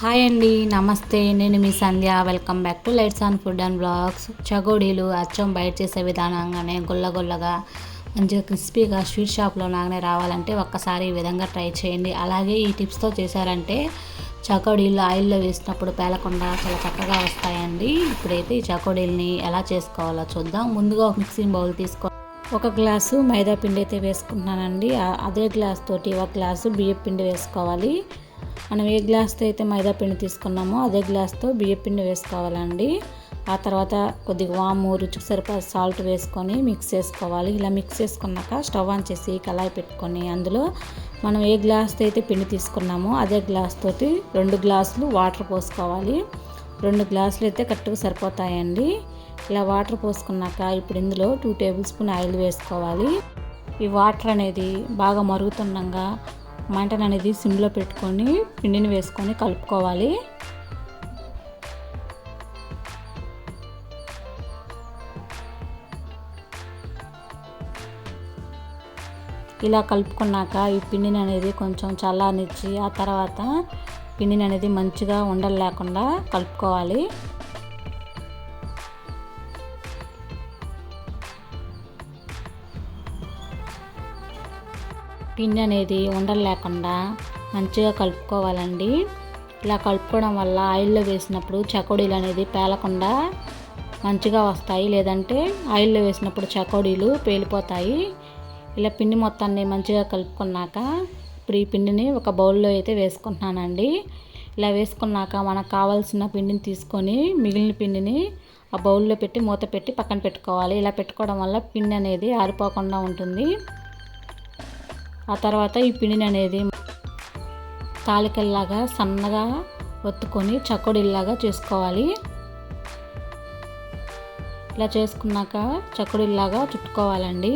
Hi అండి నమస్తే. నేను మీ Sandhya. Welcome back to lights on food and blogs చగోడీలు అచ్చం బయట చేసే విధానంగానే గుల్లగుల్లగా మంచిగా క్రిస్పీగా స్వీట్ షాప్లో లాగానే రావాలంటే ఒక్కసారి ఈ విధంగా ట్రై చేయండి. అలాగే ఈ టిప్స్తో చేశారంటే చకోడీలు ఆయిల్లో వేసినప్పుడు పేలకుండా చాలా చక్కగా వస్తాయండి. ఇప్పుడైతే ఈ చకోడీల్ని ఎలా చేసుకోవాలో చూద్దాం. ముందుగా ఒక మిక్సింగ్ బౌల్ తీసుకో ఒక గ్లాసు మైదా పిండి అయితే వేసుకుంటున్నానండి. అదే గ్లాస్ తోటి ఒక గ్లాసు బియ్యం పిండి వేసుకోవాలి. మనం ఏ గ్లాస్తో అయితే మైదా పిండి తీసుకున్నామో అదే గ్లాస్తో బియ్యం పిండి వేసుకోవాలండి. ఆ తర్వాత కొద్దిగా వాము రుచికి సరిపడా సాల్ట్ వేసుకొని మిక్స్ చేసుకోవాలి. ఇలా మిక్స్ చేసుకున్నాక స్టవ్ ఆన్ చేసి కళాయి పెట్టుకొని అందులో మనం ఏ గ్లాస్తో అయితే పిండి తీసుకున్నామో అదే గ్లాస్ తోటి రెండు గ్లాసులు వాటర్ పోసుకోవాలి. రెండు గ్లాసులు అయితే కరెక్ట్గా సరిపోతాయండి. ఇలా వాటర్ పోసుకున్నాక ఇప్పుడు ఇందులో టూ టేబుల్ స్పూన్ ఆయిల్ వేసుకోవాలి. ఈ వాటర్ అనేది బాగా మరుగుతుండగా మంటను అనేది సిమ్లో పెట్టుకొని పిండిని వేసుకొని కలుపుకోవాలి. ఇలా కలుపుకున్నాక ఈ పిండిని అనేది కొంచెం చల్లనిచ్చి ఆ తర్వాత పిండిని అనేది మంచిగా ఉండలు లేకుండా కలుపుకోవాలి. పిండి అనేది ఉండలు లేకుండా మంచిగా కలుపుకోవాలండి. ఇలా కలుపుకోవడం వల్ల ఆయిల్లో వేసినప్పుడు చకోడీలు అనేది పేలకుండా మంచిగా వస్తాయి. లేదంటే ఆయిల్లో వేసినప్పుడు చకోడీలు పేలిపోతాయి. ఇలా పిండి మొత్తాన్ని మంచిగా కలుపుకున్నాక ఇప్పుడు ఈ పిండిని ఒక బౌల్లో అయితే వేసుకుంటున్నానండి. ఇలా వేసుకున్నాక మనకు కావాల్సిన పిండిని తీసుకొని మిగిలిన పిండిని ఆ బౌల్లో పెట్టి మూత పెట్టి పక్కన పెట్టుకోవాలి. ఇలా పెట్టుకోవడం వల్ల పిండి అనేది ఆరిపోకుండా ఉంటుంది. ఆ తర్వాత ఈ పిండిని అనేది తాలికల్లాగా సన్నగా ఒత్తుకొని చక్కడిల్లాగా చేసుకోవాలి. ఇలా చేసుకున్నాక చక్కడిల్లాగా చుట్టుకోవాలండి.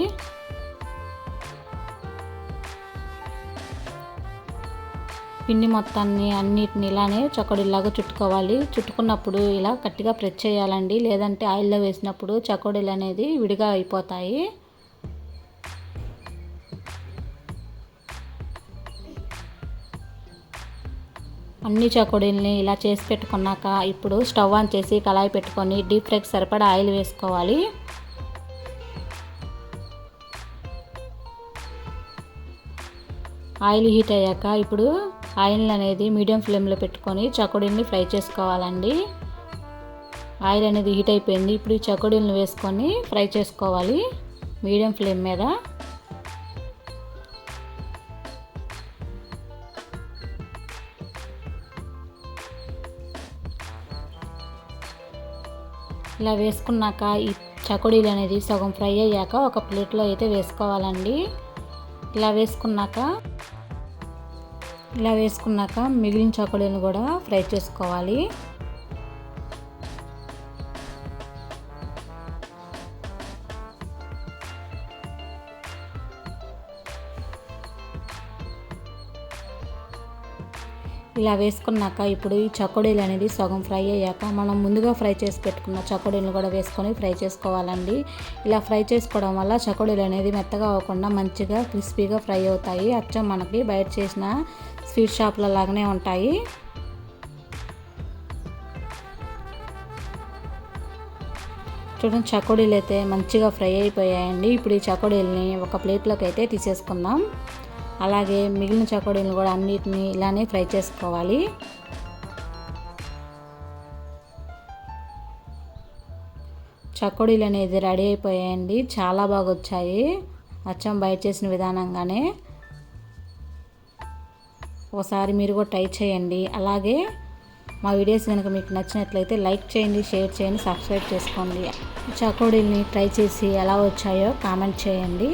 పిండి మొత్తాన్ని అన్నిటిని ఇలానే చక్కడిల్లాగా చుట్టుకోవాలి. చుట్టుకున్నప్పుడు ఇలా గట్టిగా ప్రెస్ చేయాలండి. లేదంటే ఆయిల్లో వేసినప్పుడు చకోడీలు అనేది విడిగా అయిపోతాయి. అన్ని చకోడీల్ని ఇలా చేసి పెట్టుకున్నాక ఇప్పుడు స్టవ్ ఆన్ చేసి కళాయి పెట్టుకొని డీప్ ఫ్రైకి సరిపడా ఆయిల్ వేసుకోవాలి. ఆయిల్ హీట్ అయ్యాక ఇప్పుడు ఆయిల్ అనేది మీడియం ఫ్లేమ్లో పెట్టుకొని చకోడీల్ని ఫ్రై చేసుకోవాలండి. ఆయిల్ అనేది హీట్ అయిపోయింది. ఇప్పుడు ఈ చకోడీలను వేసుకొని ఫ్రై చేసుకోవాలి మీడియం ఫ్లేమ్ మీద. ఇలా వేసుకున్నాక ఈ చకోడీలు అనేది సగం ఫ్రై అయ్యాక ఒక ప్లేట్లో అయితే వేసుకోవాలండి. ఇలా వేసుకున్నాక ఇలా వేసుకున్నాక మిగిలిన చకుడీలను కూడా ఫ్రై చేసుకోవాలి. ఇలా వేసుకున్నాక ఇప్పుడు ఈ చకోడీలు అనేది సగం ఫ్రై అయ్యాక మనం ముందుగా ఫ్రై చేసి పెట్టుకున్న చకోడీలు కూడా వేసుకొని ఫ్రై చేసుకోవాలండి. ఇలా ఫ్రై చేసుకోవడం వల్ల చకోడీలు అనేది మెత్తగా అవ్వకుండా మంచిగా క్రిస్పీగా ఫ్రై అవుతాయి. అచ్చం మనకి బయట చేసిన స్వీట్ షాప్లో లాగానే ఉంటాయి. చూడండి చకోడీలు అయితే మంచిగా ఫ్రై అయిపోయాయండి. ఇప్పుడు ఈ చకోడీలని ఒక ప్లేట్లోకి అయితే తీసేసుకుందాం. అలాగే మిగిలిన చకోడీలను కూడా అన్నిటిని ఇలానే ఫ్రై చేసుకోవాలి. చకోడీలు అనేది రెడీ అయిపోయాయండి. చాలా బాగా వచ్చాయి అచ్చం బయట చేసిన విధానంగానే. ఒకసారి మీరు కూడా ట్రై చేయండి. అలాగే మా వీడియోస్ కనుక మీకు నచ్చినట్లయితే లైక్ చేయండి షేర్ చేయండి సబ్స్క్రైబ్ చేసుకోండి. చకోడీల్ని ట్రై చేసి ఎలా వచ్చాయో కామెంట్ చేయండి.